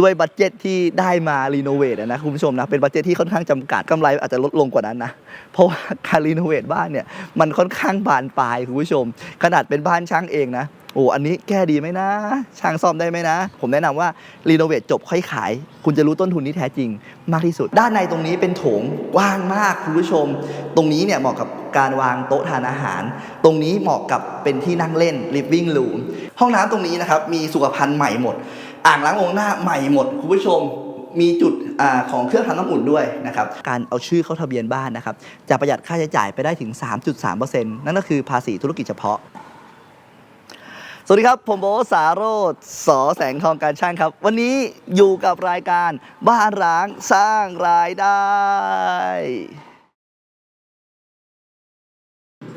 ด้วยบัตเจ็ตที่ได้มารีโนเวทนะคุณผู้ชมนะเป็นบัตเจ็ตที่ค่อนข้างจำกัดกำไรอาจจะลดลงกว่านั้นนะเพราะว่าการรีโนเวทบ้านเนี่ยมันค่อนข้างบานปลายคุณผู้ชม ขนาดเป็นบ้านช่างเองนะโอ้อันนี้แก้ดีไหมนะ ช่างซ่อมได้ไหมนะ ผมแนะนำว่ารีโนเวทจบค่อยขาย คุณจะรู้ต้นทุนที่แท้จริง มากที่สุด ด้านในตรงนี้เป็นโถงกว้างมากคุณผู้ชม ตรงนี้เนี่ยเหมาะกับการวางโต๊ะทานอาหาร ตรงนี้เหมาะกับเป็นที่นั่งเล่น living room ห้องน้ำตรงนี้นะครับมีสุขภัณฑ์ใหม่หมด อ่างล้างองหน้าใหม่หมดคุณผู้ชมมีจุดอของเครื่องทำน้ำอุ่นด้วยนะครับ การเอาชื่อเข้าทะเบียนบ้านนะครับ จะประหยัดค่าใช้จ่ายไปได้ถึง 3.3%นั่นก็คือภาษีธุรกิจเฉพาะ สวัสดีครับ ผมโบสาโรธสอแสงทองการช่างครับ วันนี้อยู่กับรายการบ้านร้างสร้างรายได้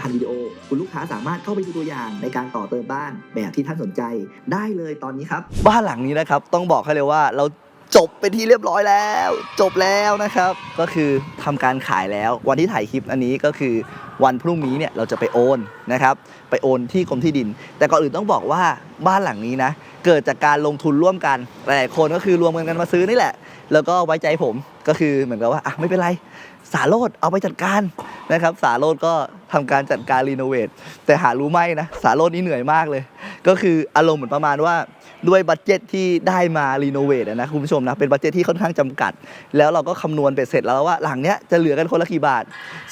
1,000วิดีโอ คุณลูกค้าสามารถเข้าไปดูตัวอย่างในการต่อเติมบ้านแบบที่ท่านสนใจได้เลยตอนนี้ครับ บ้านหลังนี้นะครับต้องบอกให้เลยว่าเราจบเป็นที่เรียบร้อยแล้ว จบแล้วนะครับ ก็คือทำการขายแล้ว วันที่ถ่ายคลิปอันนี้ก็คือวันพรุ่งนี้เนี่ยเราจะไปโอนนะครับ ไปโอนที่กรมที่ดิน แต่ก่อนอื่นต้องบอกว่าบ้านหลังนี้นะ เกิดจากการลงทุนร่วมกันหลายๆคนก็คือรวมกันกันมาซื้อนี่แหละ แล้วก็ไว้ใจผมก็คือเหมือนกับว่าอะไม่เป็นไรสาโรดเอาไปจัดการนะครับ สาโรดก็ทำการจัดการรีโนเวทแต่หารู้ไหมนะสาโรดนี่เหนื่อยมากเลย ก็คืออารมณ์เหมือนประมาณว่าด้วยบัตเจ็ตที่ได้มารีโนเวทนะคุณผู้ชมนะเป็นบัตเจ็ตที่ค่อนข้างจำกัด แล้วเราก็คำนวณไปเสร็จแล้วว่าหลังเนี้ยจะเหลือกันคนละกี่บาท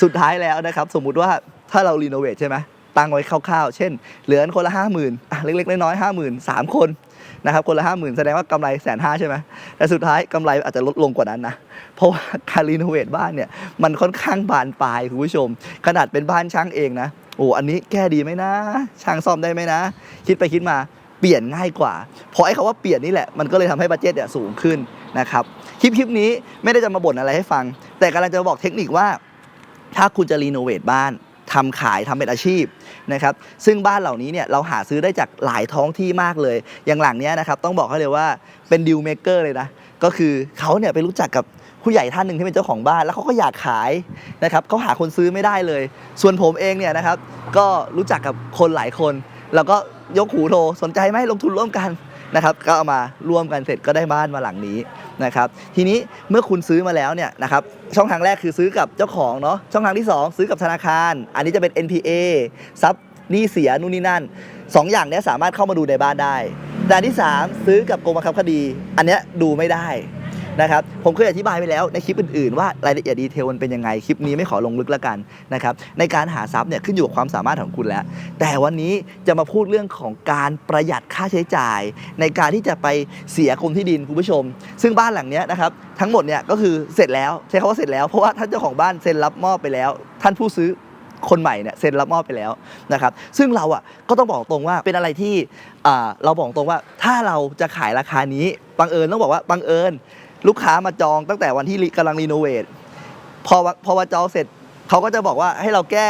สุดท้ายแล้วนะครับ สมมุติว่าถ้าเรารีโนเวทใช่ไหมตั้งไว้คร่าวๆ เช่น เหลือกันคนละห้าหมื่นเล็กๆ น้อยๆห้าหมื่นสามคน นะครับคนละห้าหมื่นแสดงว่ากำไรแสนห้าใช่ไหมแต่สุดท้ายกำไรอาจจะลดลงกว่านั้นนะ เพราะว่าการรีโนเวทบ้านเนี่ยมันค่อนข้างบานปลายคุณผู้ชม ขนาดเป็นบ้านช่างเองนะโอ้อันนี้แก้ดีไหมนะ ช่างซ่อมได้ไหมนะ คิดไปคิดมาเปลี่ยนง่ายกว่า เพราะไอ้คำว่าเปลี่ยนนี่แหละ มันก็เลยทำให้บัตเจ็ตเนี่ยสูงขึ้นนะครับ คลิปคลิปนี้ไม่ได้จะมาบ่นอะไรให้ฟัง แต่กำลังจะบอกเทคนิคว่า ถ้าคุณจะรีโนเวทบ้าน ทำขายทำเป็นอาชีพนะครับซึ่งบ้านเหล่านี้เนี่ยเราหาซื้อได้จากหลายท้องที่มากเลย อย่างหลังเนี้ยนะครับต้องบอกให้เลยว่าเป็นดิวเมเกอร์เลยนะ ก็คือเขาเนี่ยไปรู้จักกับผู้ใหญ่ท่านหนึ่งที่เป็นเจ้าของบ้านแล้วเขาก็อยากขายนะครับเขาหาคนซื้อไม่ได้เลย ส่วนผมเองเนี่ยนะครับก็รู้จักกับคนหลายคน แล้วก็ยกหูโทรสนใจไหมลงทุนร่วมกัน นะครับก็เอามาร่วมกันเสร็จก็ได้บ้านมาหลังนี้นะครับทีนี้เมื่อคุณซื้อมาแล้วเนี่ยนะครับช่องทางแรกคือซื้อกับเจ้าของเนาะช่องทางที่ 2 ซื้อกับธนาคาร อันนี้จะเป็น NPA ทรัพย์หนี้เสียนู่นนี่นั่นสองอย่างเนี้ยสามารถเข้ามาดูในบ้านได้แต่ที่ 3 ซื้อกับกรมบังคับคดี อันเนี้ยดูไม่ได้ นะครับผมเคยอธิบายไปแล้วในคลิปอื่นๆว่ารายละเอียดดีเทลมันเป็นยังไงคลิปนี้ไม่ขอลงลึกแล้วกันนะครับในการหาทรัพย์เนี่ยขึ้นอยู่กับความสามารถของคุณแล้ว แต่วันนี้จะมาพูดเรื่องของการประหยัดค่าใช้จ่าย ในการที่จะไปเสียกรมที่ดินคุณผู้ชม ซึ่งบ้านหลังเนี้ยนะครับทั้งหมดเนี่ยก็คือเสร็จแล้วใช้คำว่าเสร็จแล้วเพราะว่าท่านเจ้าของบ้านเซ็นรับมอบไปแล้ว ท่านผู้ซื้อคนใหม่เนี่ยเซ็นรับมอบไปแล้วนะครับซึ่งเราอะก็ต้องบอกตรงว่าเป็นอะไรที่เราบอกตรงว่าถ้าเราจะขายราคานี้บังเอิญต้องบอกว่าบังเอิญ ลูกค้ามาจองตั้งแต่วันที่กำลังรีโนเวทพอพอมาจองเสร็จเขาก็จะบอกว่าให้เราแก้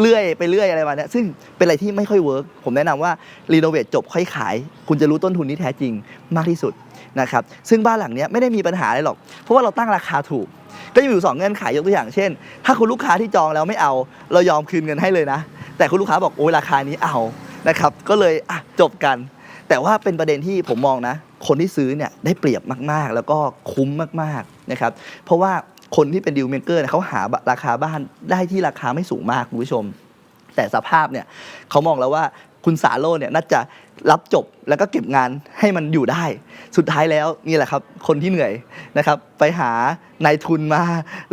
เรื่อยไปเรื่อยอะไรมาเนี่ยซึ่งเป็นอะไรที่ไม่ค่อยเวิร์กผมแนะนำว่ารีโนเวทจบค่อยขาย คุณจะรู้ต้นทุนที่แท้จริงมากที่สุดนะครับซึ่งบ้านหลังเนี้ยไม่ได้มีปัญหาอะไรหรอก เพราะว่าเราตั้งราคาถูก ก็จะอยู่สองเงื่อนไขยกตัวอย่างเช่น ถ้าคุณลูกค้าที่จองแล้วไม่เอา เรายอมคืนเงินให้เลยนะ แต่คุณลูกค้าบอกโอ้ยราคานี้เอานะครับก็เลยอะจบกัน แต่ว่าเป็นประเด็นที่ผมมองนะ คนที่ซื้อเนี่ยได้เปรียบมากๆ แล้วก็คุ้มมากๆนะครับ เพราะว่าคนที่เป็นดีลเมเกอร์เขาหาราคาบ้านได้ที่ราคาไม่สูงมากคุณผู้ชม แต่สภาพเนี่ยเขามองแล้วว่าคุณสาโรนเนี่ยน่าจะรับจบแล้วก็เก็บงานให้มันอยู่ได้ สุดท้ายแล้วนี่แหละครับ คนที่เหนื่อยนะครับไปหานายทุนมา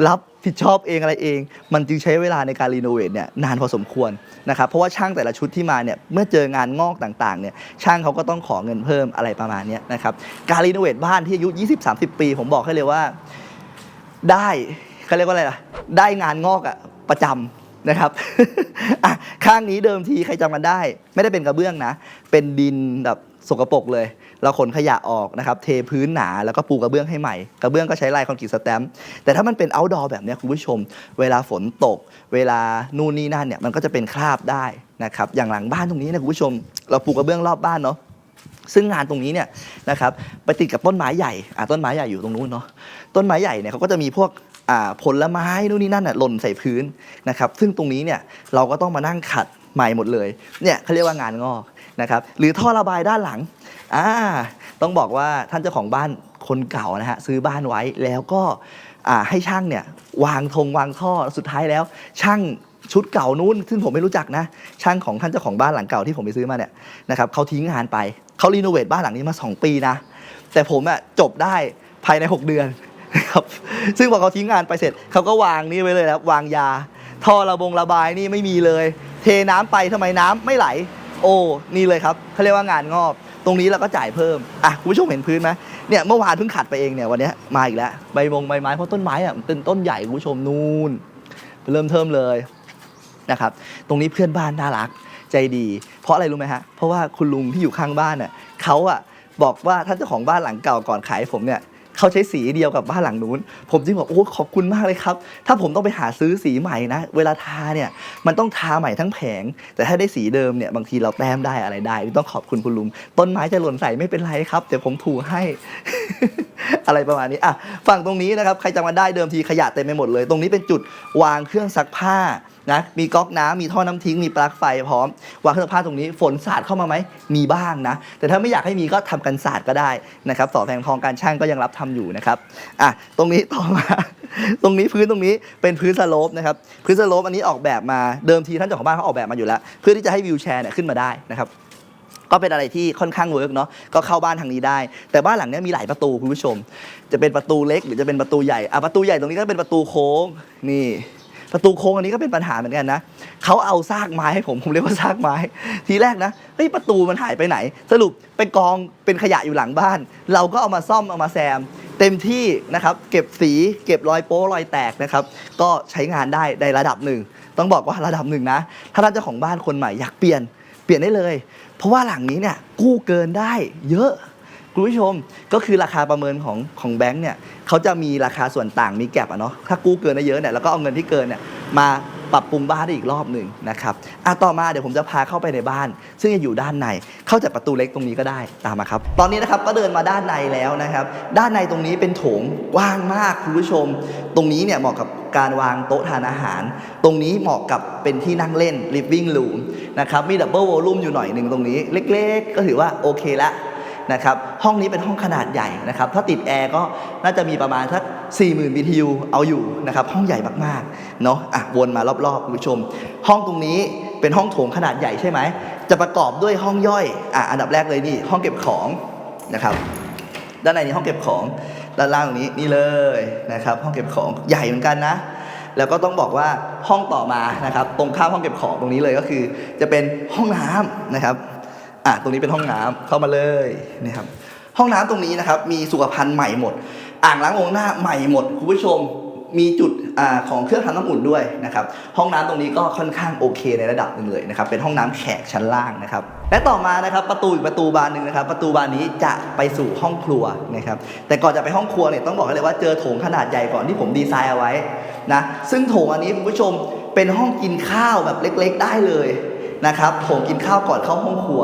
รับผิดชอบเองอะไรเอง มันจึงใช้เวลาในการรีโนเวทเนี่ยนานพอสมควร นะครับเพราะว่าช่างแต่ละชุดที่มาเนี่ยเมื่อเจองานงอกต่างๆเนี่ยช่างเขาก็ต้องขอเงินเพิ่มอะไรประมาณนี้นะครับการรีโนเวทบ้านที่อายุ 20-30 ปี ผมบอกให้เลยว่า ได้เขาเรียกว่าอะไรล่ะได้งานงอกอะประจำ นะครับอะข้างนี้เดิมทีใครจำกันได้ ไม่ได้เป็นกระเบื้องนะ เป็นดินแบบสกปรกเลย เราขนขยะออกนะครับ เทพื้นหนาแล้วก็ปูกระเบื้องให้ใหม่ กระเบื้องก็ใช้ลายคอนกรีตสแตมป์แต่ถ้ามันเป็นอ outdoor แบบนี้คุณผู้ชม เวลาฝนตก เวลานู่นนี่นั่นเนี่ยมันก็จะเป็นคราบได้นะครับ อย่างหลังบ้านตรงนี้นะคุณผู้ชม เราปูกระเบื้องรอบบ้านเนาะ ซึ่งงานตรงนี้เนี่ยนะครับไปติดกับต้นไม้ใหญ่อ่าต้นไม้ใหญ่อยู่ตรงนู้นเนาะ ต้นไม้ใหญ่เนี่ยเขาก็จะมีพวก ผลไม้นู่นนี่นั่นน่ะหล่นใส่พื้นนะครับ ซึ่งตรงนี้เนี่ยเราก็ต้องมานั่งขัดใหม่หมดเลยเนี่ยเขาเรียกว่างานงอกนะครับ หรือท่อระบายด้านหลังอ่าต้องบอกว่าท่านเจ้าของบ้านคนเก่านะฮะซื้อบ้านไว้แล้วก็ให้ช่างเนี่ยวางธงวางท่อสุดท้ายแล้ว ช่างชุดเก่านู้นซึ่งผมไม่รู้จักนะ ช่างของท่านเจ้าของบ้านหลังเก่าที่ผมไปซื้อมาเนี่ยนะครับเขาทิ้งงานไปเขารีโนเวทบ้านหลังนี้มา 2 ปีนะ แต่ผมอะจบได้ภายใน 6 เดือน ครับ ซึ่งพอเขาทิ้งงานไปเสร็จเขาก็วางนี่ไว้เลยนะครับวางยา ท่อระบงระบายนี่ไม่มีเลย เทน้ำไปทำไมน้ำไม่ไหล โอ้นี่เลยครับเขาเรียกว่างานงอกตรงนี้เราก็จ่ายเพิ่ม อะคุณผู้ชมเห็นพื้นไหมเนี่ยเมื่อวานเพิ่งขัดไปเองเนี่ยวันนี้มาอีกแล้วใบมงใบไม้เพราะต้นไม้อะมันเป็นต้นใหญ่คุณผู้ชมนู่นเริ่มเทิมเลยนะครับ ตรงนี้เพื่อนบ้านน่ารักใจดี เพราะอะไรรู้ไหมฮะ เพราะว่าคุณลุงที่อยู่ข้างบ้านเน่ะเขาอะบอกว่าท่านเจ้าของบ้านหลังเก่าก่อนขายผมเนี่ย เขาใช้สีเดียวกับบ้านหลังนู้น ผมจึงบอกโอ้ขอบคุณมากเลยครับ ถ้าผมต้องไปหาซื้อสีใหม่นะ เวลาทาเนี่ยมันต้องทาใหม่ทั้งแผง แต่ถ้าได้สีเดิมเนี่ยบางทีเราแต้มได้อะไรได้ ต้องขอบคุณคุณลุง ต้นไม้จะหล่นใส่ไม่เป็นไรครับเดี๋ยวผมถูให้ อะไรประมาณนี้อะฝั่งตรงนี้นะครับใครจำมาได้เดิมทีขยะเต็มไปหมดเลย ตรงนี้เป็นจุดวางเครื่องซักผ้า นะมีก๊อกน้ำมีท่อน้ำทิ้งมีปลั๊กไฟพร้อมวางเครื่องผ้าตรงนี้ฝนสาดเข้ามาไหมมีบ้างนะ แต่ถ้าไม่อยากให้มีก็ทำกันสาดก็ได้นะครับสอแพงทองการช่างก็ยังรับทำอยู่นะครับอะตรงนี้ต่อมาตรงนี้พื้นตรงนี้เป็นพื้นสโลปนะครับพื้นสโลปอันนี้ออกแบบมาเดิมทีท่านเจ้าของบ้านเขาออกแบบมาอยู่แล้ว เพื่อที่จะให้วิวแชร์เนี่ยขึ้นมาได้นะครับก็เป็นอะไรที่ค่อนข้างเวิร์กเนาะก็เข้าบ้านทางนี้ได้ แต่บ้านหลังเนี้ยมีหลายประตูคุณผู้ชม จะเป็นประตูเล็กหรือจะเป็นประตูใหญ่อะประตูใหญ่ตรงนี้ก็เป็นประตูโค้งนี่ ประตูโค้งอันนี้ก็เป็นปัญหาเหมือนกันนะเขาเอาซากไม้ให้ผมผมเรียกว่าซากไม้ ทีแรกนะเฮ้ยประตูมันหายไปไหน สรุปเป็นกองเป็นขยะอยู่หลังบ้าน เราก็เอามาซ่อมเอามาแซม เต็มที่นะครับเก็บสีเก็บรอยโป๊รอยแตกนะครับก็ใช้งานได้ในระดับหนึ่ง ต้องบอกว่าระดับหนึ่งนะ ถ้าท่านเจ้าของบ้านคนใหม่อยากเปลี่ยนเปลี่ยนได้เลย เพราะว่าหลังนี้เนี่ยกู้เกินได้เยอะ คุณผู้ชมก็คือราคาประเมินของของแบงค์เนี่ยเขาจะมีราคาส่วนต่างมีแก็บอะเนาะถ้ากู้เกินได้เยอะเนี่ยแล้วก็เอาเงินที่เกินเนี่ยมาปรับปรุงบ้านได้อีกรอบหนึ่งนะครับอะต่อมาเดี๋ยวผมจะพาเข้าไปในบ้าน ซึ่งจะอยู่ด้านใน เข้าจากประตูเล็กตรงนี้ก็ได้ตามมาครับ ตอนนี้นะครับก็เดินมาด้านในแล้วนะครับ ด้านในตรงนี้เป็นโถงกว้างมากคุณผู้ชม ตรงนี้เนี่ยเหมาะกับการวางโต๊ะทานอาหาร ตรงนี้เหมาะกับเป็นที่นั่งเล่น living room นะครับ มีดับเบิลวอลลุ่มอยู่หน่อยหนึ่งตรงนี้ เล็ก ๆ ก็ถือว่าโอเคละ นะครับห้องนี้เป็นห้องขนาดใหญ่นะครับถ้าติดแอร์ก็น่าจะมีประมาณสัก40,000 BTU เอาอยู่นะครับห้องใหญ่มากๆเนาะอะวนมารอบๆคุณผู้ชม ห้องตรงนี้เป็นห้องโถงขนาดใหญ่ใช่ไหมจะประกอบด้วยห้องย่อยอะอันดับแรกเลยนี่ห้องเก็บของนะครับด้านในนี้ห้องเก็บของด้านล่างตรงนี้นี่เลยนะครับห้องเก็บของใหญ่เหมือนกันนะแล้วก็ต้องบอกว่าห้องต่อมานะครับตรงข้ามห้องเก็บของตรงนี้เลยก็คือ จะเป็นห้องน้ำนะครับ อะตรงนี้เป็นห้องน้ำเข้ามาเลยนะครับห้องน้ำตรงนี้นะครับมีสุขภัณฑ์ใหม่หมด อ่างล้างองค์หน้าใหม่หมดคุณผู้ชมมีจุดอ่าของเครื่องทำน้ำอุ่นด้วยนะครับห้องน้ำตรงนี้ก็ค่อนข้างโอเคในระดับหนึ่งเลยนะครับเป็นห้องน้ำแขกชั้นล่างนะครับและต่อมานะครับประตูอีกประตูบานหนึ่งนะครับ ประตูบานนี้จะไปสู่ห้องครัวนะครับแต่ก่อนจะไปห้องครัวเนี่ยต้องบอกเลยว่าเจอโถงขนาดใหญ่ก่อนที่ผมดีไซน์เอาไว้นะซึ่งโถงอันนี้คุณผู้ชมเป็นห้องกินข้าวแบบเล็ก ๆ ได้เลย นะครับโถงกินข้าวก่อนเข้าห้องครัว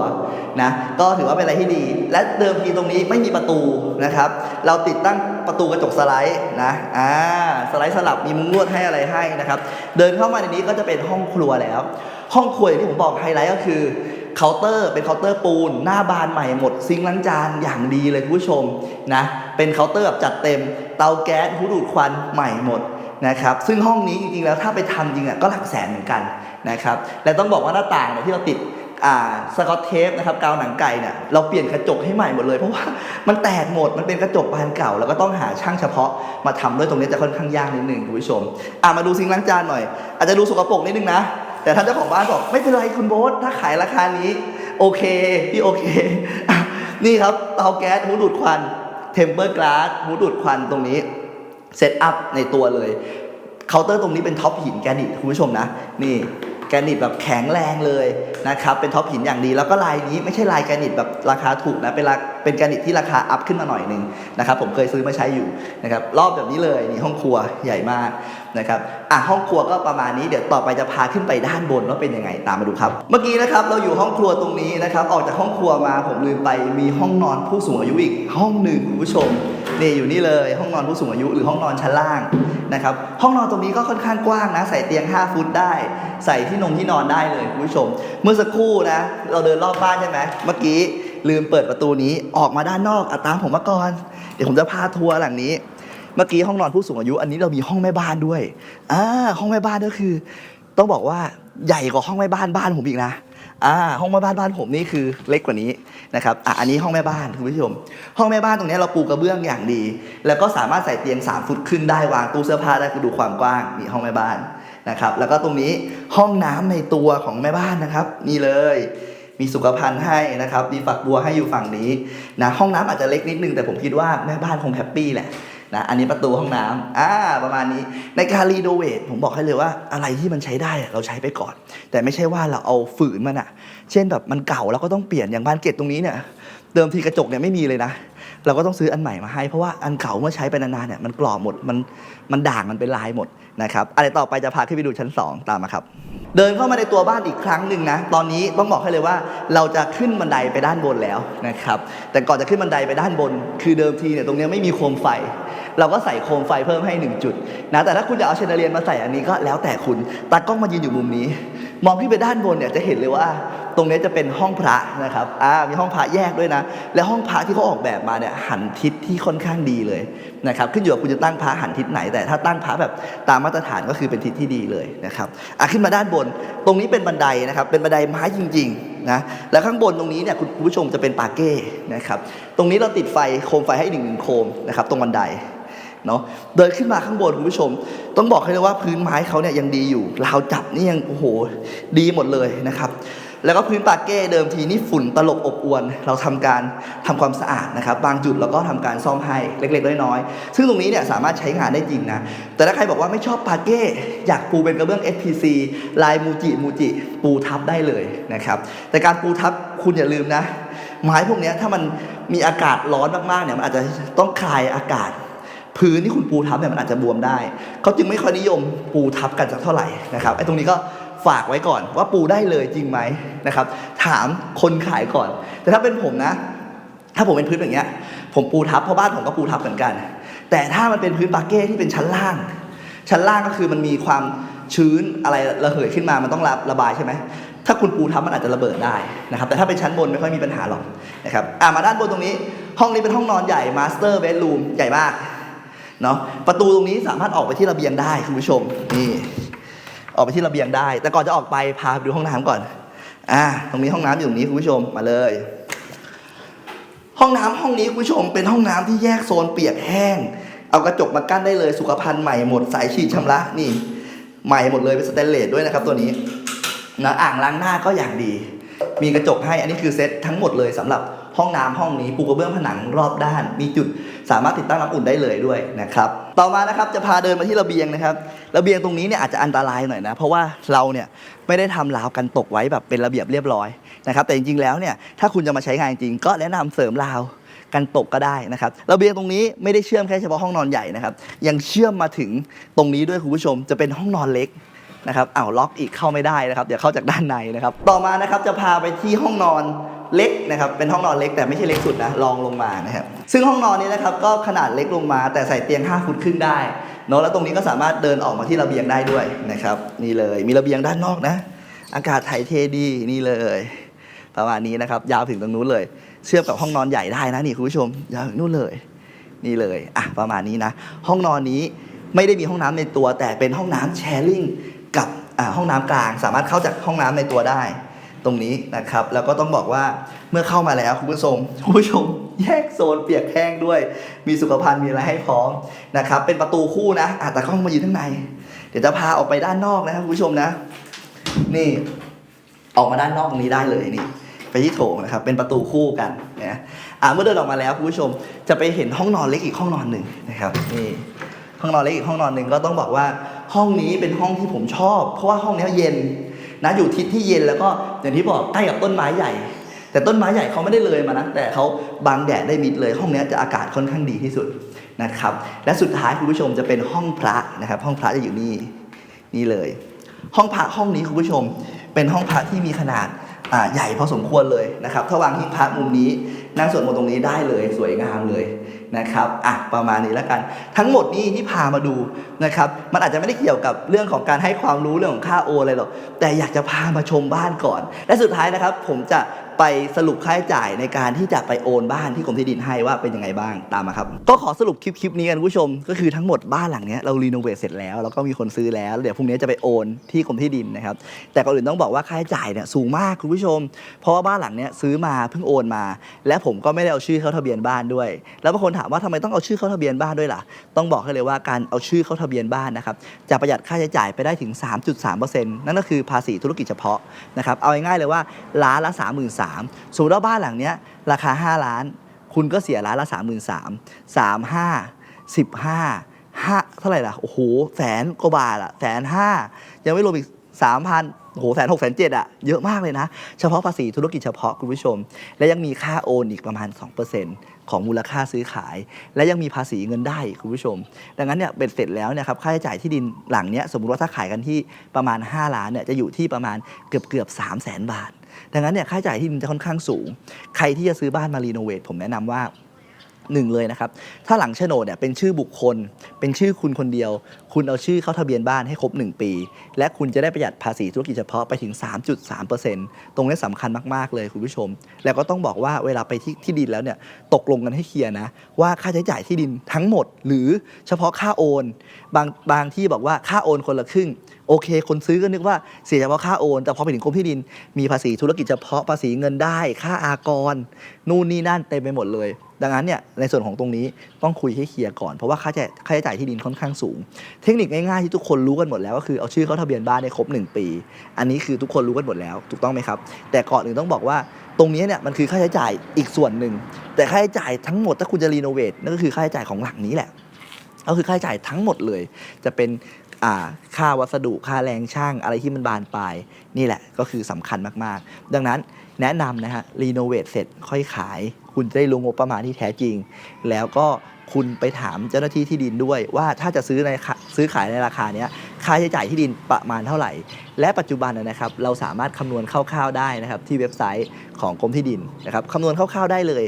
นะก็ถือว่าเป็นอะไรที่ดี และเดิมทีตรงนี้ไม่มีประตูนะครับ เราติดตั้งประตูกระจกสไลด์นะอ่าสไลด์สลับมีมุ้งลวดให้อะไรให้นะครับ เดินเข้ามาในนี้ก็จะเป็นห้องครัวแล้ว ห้องครัวอย่างที่ผมบอกไฮไลท์ก็คือเคาน์เตอร์เป็นเคาน์เตอร์ปูน หน้าบานใหม่หมดซิงล้างจานอย่างดีเลยคุณผู้ชมนะเป็นเคาน์เตอร์แบบจัดเต็ม เตาแก๊สหูดูดควันใหม่หมด นะครับซึ่งห้องนี้จริงๆแล้วถ้าไปทำจริงอะก็หลักแสนเหมือนกันนะครับและต้องบอกว่าหน้าต่างเนี่ยที่เราติดอ่าสกอตเทปนะครับกาวหนังไก่เนี่ยเราเปลี่ยนกระจกให้ใหม่หมดเลยเพราะว่ามันแตกหมดมันเป็นกระจกบานเก่า แล้วก็ต้องหาช่างเฉพาะมาทำด้วยตรงนี้จะค่อนข้างยากนิดหนึ่งคุณผู้ชมอะมาดูซิงล้างจานหน่อย อาจจะดูสกปรกนิดนึงนะ แต่ท่านเจ้าของบ้านบอกไม่เป็นไรคุณโบ๊ทถ้าขายราคานี้ โอเคพี่โอเค นี่ครับเตาแก๊สหูดูดควันเทมเปอร์กลาสหูดูดควันตรงนี้ เซตอัพในตัวเลยเคาน์เตอร์ตรงนี้เป็นท็อปหินแกรนิตคุณผู้ชมนะ นี่แกรนิตแบบแข็งแรงเลยนะครับ เป็นท็อปหินอย่างดี แล้วก็ลายนี้ไม่ใช่ลายแกรนิตแบบราคาถูกนะ เป็นเป็นแกรนิตที่ราคาอัพขึ้นมาหน่อยหนึ่งนะครับ ผมเคยซื้อมาใช้อยู่นะครับ รอบแบบนี้เลยนี่ห้องครัวใหญ่มากนะครับอะห้องครัวก็ประมาณนี้เดี๋ยวต่อไปจะพาขึ้นไปด้านบนว่าเป็นยังไงตามมาดูครับ เมื่อกี้นะครับเราอยู่ห้องครัวตรงนี้นะครับออกจากห้องครัวมาผมลืมไปมีห้องนอนผู้สูงอายุอีกห้องหนึ่งคุณผู้ชมนี่อยู่นี่เลย ห้องนอนผู้สูงอายุหรือห้องนอนชั้นล่างนะครับห้องนอนตรงนี้ก็ค่อนข้างกว้างนะ ใส่เตียง 5 ฟุตได้ ใส่ที่นงที่นอนได้เลยคุณผู้ชม เมื่อสักครู่นะ เราเดินรอบบ้านใช่ไหมเมื่อกี้ลืมเปิดประตูนี้ออกมาด้านนอกอะตามผมมาก่อน เดี๋ยวผมจะพาทัวร์หลังนี้ เมื่อกี้ห้องนอนผู้สูงอายุ อันนี้เรามีห้องแม่บ้านด้วยอ่าห้องแม่บ้านก็คือ ต้องบอกว่าใหญ่กว่าห้องแม่บ้านบ้านผมอีกนะอ่าห้องแม่บ้านบ้านผมนี่คือเล็กกว่านี้นะครับอะอันนี้ห้องแม่บ้านคุณผู้ชม ห้องแม่บ้านตรงนี้เราปูกระเบื้องอย่างดี แล้วก็สามารถใส่เตียง 3 ฟุตขึ้นได้วางตู้เสื้อผ้าได้คุณดูความกว้างนี่ห้องแม่บ้านนะครับ แล้วก็ตรงนี้ห้องน้ำในตัวของแม่บ้านนะครับ นี่เลย มีสุขภัณฑ์ให้นะครับมีฝักบัวให้อยู่ฝั่งนี้นะห้องน้ำอาจจะเล็กนิดนึงแต่ผมคิดว่าแม่บ้านคงแฮปปี้แหละ นะอันนี้ประตูห้องน้ำอ่าประมาณนี้ในการรีโนเวทผมบอกให้เลยว่าอะไรที่มันใช้ได้เราใช้ไปก่อน แต่ไม่ใช่ว่าเราเอาฝืนมันอะเช่นแบบมันเก่าเราก็ต้องเปลี่ยนอย่างบานเกล็ดตรงนี้เนี่ยเดิมทีกระจกเนี่ยไม่มีเลยนะ เราก็ต้องซื้ออันใหม่มาให้เพราะว่าอันเก่าเมื่อใช้ไปนานๆเนี่ยมันกรอบหมดมันมันด่างมันเป็นลายหมดนะครับอะไรต่อไปจะพาขึ้นไปดูชั้น 2 ตามมาครับ เดินเข้ามาในตัวบ้านอีกครั้งหนึ่งนะ ตอนนี้ต้องบอกให้เลยว่าเราจะขึ้นบันไดไปด้านบนแล้วนะครับแต่ก่อนจะขึ้นบันไดไปด้านบน คือเดิมทีเนี่ยตรงนี้ไม่มีโคมไฟ เราก็ใส่โคมไฟเพิ่มให้ 1 จุดนะแต่ถ้าคุณจะเอาเชนเดอเรียนมาใส่อันนี้ก็แล้วแต่คุณตากล้องมายืนอยู่มุมนี้ มองขึ้นไปด้านบนเนี่ยจะเห็นเลยว่า ตรงนี้จะเป็นห้องพระนะครับอ่ามีห้องพระแยกด้วยนะ และห้องพระที่เขาออกแบบมาเนี่ยหันทิศที่ค่อนข้างดีเลยนะครับขึ้นอยู่กับคุณจะตั้งพระหันทิศไหน แต่ถ้าตั้งพระแบบตามมาตรฐานก็คือเป็นทิศที่ดีเลยนะครับอะขึ้นมาด้านบน ตรงนี้เป็นบันไดนะครับเป็นบันไดไม้จริงๆนะแล้วข้างบนตรงนี้เนี่ยคุณผู้ชมจะเป็นปาเก้นะครับตรงนี้เราติดไฟโคมไฟให้หนึ่งหนึ่งโคมนะครับตรงบันได เนาะเดินขึ้นมาข้างบนคุณผู้ชม ต้องบอกให้เลยว่าพื้นไม้เขาเนี่ยยังดีอยู่ราวจับนี่ยังโอ้โหดีหมดเลยนะครับแล้วก็พื้นปาเก้เดิมทีนี่ฝุ่นตลบอบอวน เราทำการทำความสะอาดนะครับ บางจุดเราก็ทำการซ่อมให้เล็กๆน้อยๆซึ่งตรงนี้เนี่ยสามารถใช้งานได้จริงนะ แต่ถ้าใครบอกว่าไม่ชอบปาเก้อยากปูเป็นกระเบื้อง FPC ลายมูจิมูจิปูทับได้เลยนะครับ แต่การปูทับคุณอย่าลืมนะ ไม้พวกนี้ถ้ามันมีอากาศร้อนมากๆเนี่ยมันอาจจะต้องคลายอากาศ พื้นที่คุณปูทับเนี่ยมันอาจจะบวมได้ เขาจึงไม่ค่อยนิยมปูทับกันสักเท่าไหร่นะครับไอ้ตรงนี้ก็ฝากไว้ก่อนว่าปูได้เลยจริงไหมนะครับ ถามคนขายก่อน แต่ถ้าเป็นผมนะ ถ้าผมเป็นพื้นแบบเนี้ย ผมปูทับเพราะบ้านผมก็ปูทับเหมือนกัน แต่ถ้ามันเป็นพื้นปาเก้ที่เป็นชั้นล่าง ชั้นล่างก็คือมันมีความชื้นอะไรระเหยขึ้นมามันต้องระระบายใช่ไหมถ้าคุณปูทับมันอาจจะระเบิดได้นะครับ แต่ถ้าเป็นชั้นบนไม่ค่อยมีปัญหาหรอกนะครับอะมาด้านบนตรงนี้ ห้องนี้เป็นห้องนอนใหญ่มาสเตอร์เบดรูมใหญ่มาก เนาะประตูตรงนี้สามารถออกไปที่ระเบียงได้คุณผู้ชมนี่ออกไปที่ระเบียงได้ แต่ก่อนจะออกไปพาไปดูห้องน้ำก่อนอ่าตรงนี้ห้องน้ำอยู่ตรงนี้คุณผู้ชมมาเลย ห้องน้ำห้องนี้คุณผู้ชมเป็นห้องน้ำที่แยกโซนเปียกแห้ง เอากระจกมากั้นได้เลยสุขภัณฑ์ใหม่หมดสายฉีดชำระนี่ ใหม่หมดเลยเป็นสแตนเลสด้วยนะครับตัวนี้นะอ่างล้างหน้าก็อย่างดี มีกระจกให้อันนี้คือเซ็ตทั้งหมดเลยสำหรับ ห้องน้ำห้องนี้ปูกระเบื้องผนังรอบด้าน มีจุดสามารถติดตั้งน้ำอุ่นได้เลยด้วยนะครับต่อมานะครับจะพาเดินมาที่ระเบียงนะครับระเบียงตรงนี้เนี่ยอาจจะอันตรายหน่อยนะเพราะว่าเราเนี่ยไม่ได้ทำราวกันตกไว้แบบเป็นระเบียบเรียบร้อยนะครับแต่จริงๆแล้วเนี่ยถ้าคุณจะมาใช้งานจริงก็แนะนำเสริมราวกันตกก็ได้นะครับระเบียงตรงนี้ไม่ได้เชื่อมแค่เฉพาะห้องนอนใหญ่นะครับยังเชื่อมมาถึงตรงนี้ด้วยคุณผู้ชมจะเป็นห้องนอนเล็กนะครับอ้าวล็อกอีกเข้าไม่ได้นะครับ เดี๋ยวเข้าจากด้านในนะครับ ต่อมานะครับจะพาไปที่ห้องนอน เล็กนะครับเป็นห้องนอนเล็กแต่ไม่ใช่เล็กสุดนะรองลงมานะครับซึ่งห้องนอนนี้นะครับก็ขนาดเล็กลงมา แต่ใส่เตียง 5 ฟุตครึ่งได้เนาะแล้วตรงนี้ก็สามารถเดินออกมาที่ระเบียงได้ด้วยนะครับนี่เลยมีระเบียงด้านนอกนะ อากาศถ่ายเทดีนี่เลย ประมาณนี้นะครับยาวถึงตรงนู้นเลย เชื่อมกับห้องนอนใหญ่ได้นะนี่คุณผู้ชมยาวถึงนู่นเลย นี่เลยอะประมาณนี้นะ ห้องนอนนี้ไม่ได้มีห้องน้ำในตัว แต่เป็นห้องน้ำแชร์ลิงกับห้องน้ำกลาง สามารถเข้าจากห้องน้ำในตัวได้ ตรงนี้นะครับ แล้วก็ต้องบอกว่าเมื่อเข้ามาแล้วคุณผู้ชมคุณผู้ชมแยกโซนเปียกแห้งด้วย มีสุขภัณฑ์มีอะไรให้พร้อมนะครับ เป็นประตูคู่นะอะแต่กล้องมาอยู่ข้างใน เดี๋ยวจะพาออกไปด้านนอกนะครับคุณผู้ชมนะ นี่ออกมาด้านนอกตรงนี้ได้เลยนี่ไปที่โถงนะครับ เป็นประตูคู่กันนะอ่าเมื่อเดินออกมาแล้วคุณผู้ชมจะไปเห็นห้องนอนเล็กอีกห้องนอนหนึ่งนะครับนี่ห้องนอนเล็กอีกห้องนอนหนึ่งก็ต้องบอกว่าห้องนี้เป็นห้องที่ผมชอบ เพราะว่าห้องนี้เย็น นะอยู่ทิศที่เย็นแล้วก็อย่างที่บอกใกล้กับต้นไม้ใหญ่ แต่ต้นไม้ใหญ่เขาไม่ได้เลยมานะแต่เขาบังแดดได้มิดเลย ห้องนี้จะอากาศค่อนข้างดีที่สุดนะครับ และสุดท้ายคุณผู้ชมจะเป็นห้องพระนะครับ ห้องพระจะอยู่นี่นี่เลย ห้องพระห้องนี้คุณผู้ชม เป็นห้องพระที่มีขนาดใหญ่พอสมควรเลยนะครับถ้าวางที่พระมุมนี้นั่งสวดมนต์ตรงนี้ได้เลย สวยงามเลย นะครับอะประมาณนี้แล้วกัน ทั้งหมดนี้ที่พามาดูนะครับมันอาจจะไม่ได้เกี่ยวกับเรื่องของการให้ความรู้เรื่องของค่าโออะไรหรอกแต่อยากจะพามาชมบ้านก่อน และสุดท้ายนะครับ ผมจะ ไปสรุปค่าใช้จ่ายในการที่จะไปโอนบ้านที่กรมที่ดินให้ว่าเป็นยังไงบ้างตามมาครับ ก็ขอสรุปคลิปคลิปนี้กันคุณผู้ชม ก็คือทั้งหมดบ้านหลังเนี้ยเรารีโนเวทเสร็จแล้วแล้วก็มีคนซื้อแล้วเดี๋ยวพรุ่งนี้จะไปโอนที่กรมที่ดินนะครับแต่ก่อนอื่นต้องบอกว่าค่าใช้จ่ายเนี่ยสูงมากคุณผู้ชม เพราะว่าบ้านหลังเนี้ยซื้อมาเพิ่งโอนมา และผมก็ไม่ได้เอาชื่อเข้าทะเบียนบ้านด้วย แล้วบางคนถามว่าทำไมต้องเอาชื่อเข้าทะเบียนบ้านด้วยล่ะ ต้องบอกให้เลยว่าการเอาชื่อเข้าทะเบียนบ้านนะครับจะประหยัดค่าใช้จ่ายไปได้ถึง 3.3%นั่นก็คือภาษีธุรกิจเฉพาะนะครับเอาง่ายๆเลยว่าล้านละ3สมมติว่าบ้านหลังเนี้ยราคา 5 ล้าน คุณก็เสียล้านละ 33,000 35 15 5เท่าไหร่ล่ะ โอ้โห แสนกว่าบาทอะแสนห้ายังไม่รวมอีก3,000โอ้โหแสนหกแสนเจ็ดอะเยอะมากเลยนะ เฉพาะภาษีธุรกิจเฉพาะคุณผู้ชม และยังมีค่าโอนอีกประมาณ 2%ของมูลค่าซื้อขาย และยังมีภาษีเงินได้คุณผู้ชม ดังนั้นเนี่ยเป็นเสร็จแล้วเนี่ยครับค่าใช้จ่ายที่ดินหลังเนี้ยสมมติว่าถ้าขายกันที่ประมาณ 5 ล้านเนี่ยจะอยู่ที่ประมาณเกือบเกือบ3 0 0แสนบาท ดังนั้นเนี่ยค่าใช้จ่ายที่ดินจะค่อนข้างสูง ใครที่จะซื้อบ้านมารีโนเวทผมแนะนำว่าหนึ่งเลยนะครับ ถ้าหลังโฉนดเนี่ยเป็นชื่อบุคคล เป็นชื่อคุณคนเดียว คุณเอาชื่อเข้าทะเบียนบ้านให้ครบ 1 ปี และคุณจะได้ประหยัดภาษีธุรกิจเฉพาะไปถึง 3.3%ตรงนี้สำคัญมาก ๆ เลยคุณผู้ชม แล้วก็ต้องบอกว่าเวลาไปที่ที่ดินแล้วเนี่ยตกลงกันให้เคลียร์นะ ว่าค่าใช้จ่ายที่ดินทั้งหมด หรือเฉพาะค่าโอน บางบางที่บอกว่าค่าโอนคนละครึ่ง โอเค คนซื้อก็นึกว่าเสียเฉพาะค่าโอน แต่พอไปถึงกรมที่ดิน มีภาษีธุรกิจเฉพาะภาษีเงินได้ ค่าอากร นู่นนี่นั่นเต็มไปหมดเลย ดังนั้นเนี่ยในส่วนของตรงนี้ต้องคุยให้เคลียร์ก่อน เพราะว่าค่าใช้ค่าใช้จ่ายที่ดินค่อนข้างสูง เทคนิคง่ายๆที่ทุกคนรู้กันหมดแล้วก็คือเอาชื่อเข้าทะเบียนบ้านในครบ 1 ปี อันนี้คือทุกคนรู้กันหมดแล้ว ถูกต้องไหมครับ แต่ก่อนอื่นต้องบอกว่าตรงนี้เนี่ยมันคือค่าใช้จ่ายอีกส่วนหนึ่งแต่ค่าใช้จ่ายทั้งหมดถ้าคุณจะรีโนเวทนั่นก็คือค่าใช้จ่ายของหลังนี้แหละ ก็คือค่าใช้จ่ายทั้งหมดเลย จะเป็นค่าวัสดุค่าแรงช่างอะไรที่มันบานปลายนี่แหละก็คือสำคัญมากๆ ดังนั้นแนะนำนะฮะรีโนเวทเสร็จค่อยขาย คุณจะได้รู้งบประมาณที่แท้จริง แล้วก็คุณไปถามเจ้าหน้าที่ที่ดินด้วย ว่าถ้าจะซื้อในราซื้อขายในราคาเนี้ยค่าใช้จ่ายที่ดินประมาณเท่าไหร่ และปัจจุบันนะนะครับเราสามารถคำนวณคร่าวๆได้นะครับที่เว็บไซต์ของกรมที่ดินนะครับคำนวณคร่าวๆได้เลย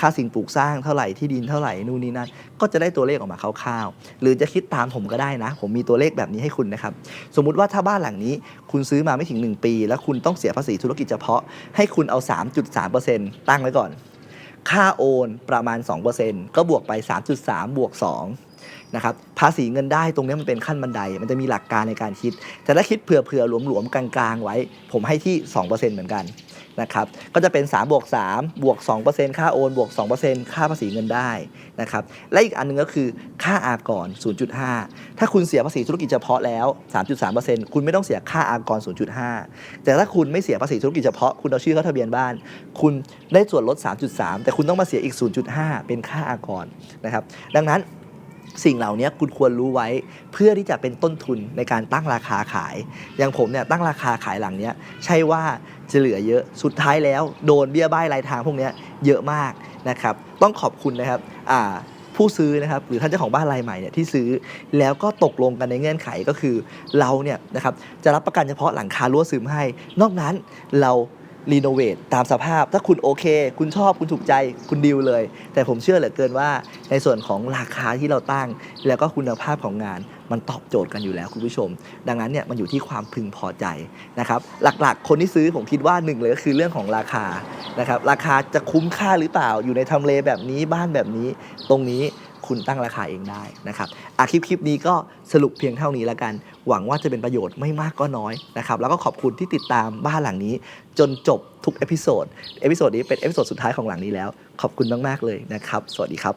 ค่าสิ่งปลูกสร้างเท่าไหร่ที่ดินเท่าไหร่นู่นนี่นั่นก็จะได้ตัวเลขออกมาคร่าวๆหรือจะคิดตามผมก็ได้นะ ผมมีตัวเลขแบบนี้ให้คุณนะครับ สมมุติว่าถ้าบ้านหลังนี้ คุณซื้อมาไม่ถึง 1 ปี แล้วคุณต้องเสียภาษีธุรกิจเฉพาะ ให้คุณเอา 3.3%ตั้งไว้ก่อน ค่าโอนประมาณ 2%ก็บวกไป 3.3 บวก 2นะครับภาษีเงินได้ตรงนี้มันเป็นขั้นบันได มันจะมีหลักการในการคิด แต่ถ้าคิดเผื่อๆหลวมๆกลางๆ ไว้ ผมให้ที่ 2%เหมือนกัน นะครับก็จะเป็น3บวก3บวก2%ค่าโอนบวก2%ค่าภาษีเงินได้นะครับและอีกอันหนึงก็คือค่าอากร 0.5 ถ้าคุณเสียภาษีธุรกิจเฉพาะแล้ว 3.3%คุณไม่ต้องเสียค่าอากร 0.5 แต่ถ้าคุณไม่เสียภาษีธุรกิจเฉพาะคุณเอาชื่อเข้าทะเบียนบ้าน คุณได้ส่วนลด 3.3 แต่คุณต้องมาเสียอีก 0.5 เป็นค่าอากรนะครับดังนั้น สิ่งเหล่านี้คุณควรรู้ไว้เพื่อที่จะเป็นต้นทุนในการตั้งราคาขาย อย่างผมเนี่ยตั้งราคาขายหลังเนี้ยใช่ว่าจะเหลือเยอะสุดท้ายแล้วโดนเบี้ยบ้ายรายทางพวกเนี้ยเยอะมากนะครับ ต้องขอบคุณนะครับอ่าผู้ซื้อนะครับหรือท่านเจ้าของบ้านรายใหม่เนี่ยที่ซื้อแล้วก็ตกลงกันในเงื่อนไขก็คือเราเนี่ยนะครับจะรับประกันเฉพาะหลังคารั้วซึมให้ นอกนั้นเรา รีโนเวทตามสภาพ ถ้าคุณโอเค คุณชอบคุณถูกใจคุณดีลเลย แต่ผมเชื่อเหลือเกินว่า ในส่วนของราคาที่เราตั้ง แล้วก็คุณภาพของงานมันตอบโจทย์กันอยู่แล้วคุณผู้ชม ดังนั้นเนี่ยมันอยู่ที่ความพึงพอใจนะครับหลักๆ คนที่ซื้อผมคิดว่าหนึ่งเลยก็คือเรื่องของราคานะครับราคาจะคุ้มค่าหรือเปล่าอยู่ในทำเลแบบนี้บ้านแบบนี้ตรงนี้ คุณตั้งราคาเองได้นะครับอาคลิปคลิปนี้ก็สรุปเพียงเท่านี้แล้วกัน หวังว่าจะเป็นประโยชน์ไม่มากก็น้อยนะครับแล้วก็ขอบคุณที่ติดตามบ้านหลังนี้ จนจบทุกเอพิโซดเอพิโซดนี้เป็นเอพิโซดสุดท้ายของหลังนี้แล้ว ขอบคุณมากๆเลยนะครับ สวัสดีครับ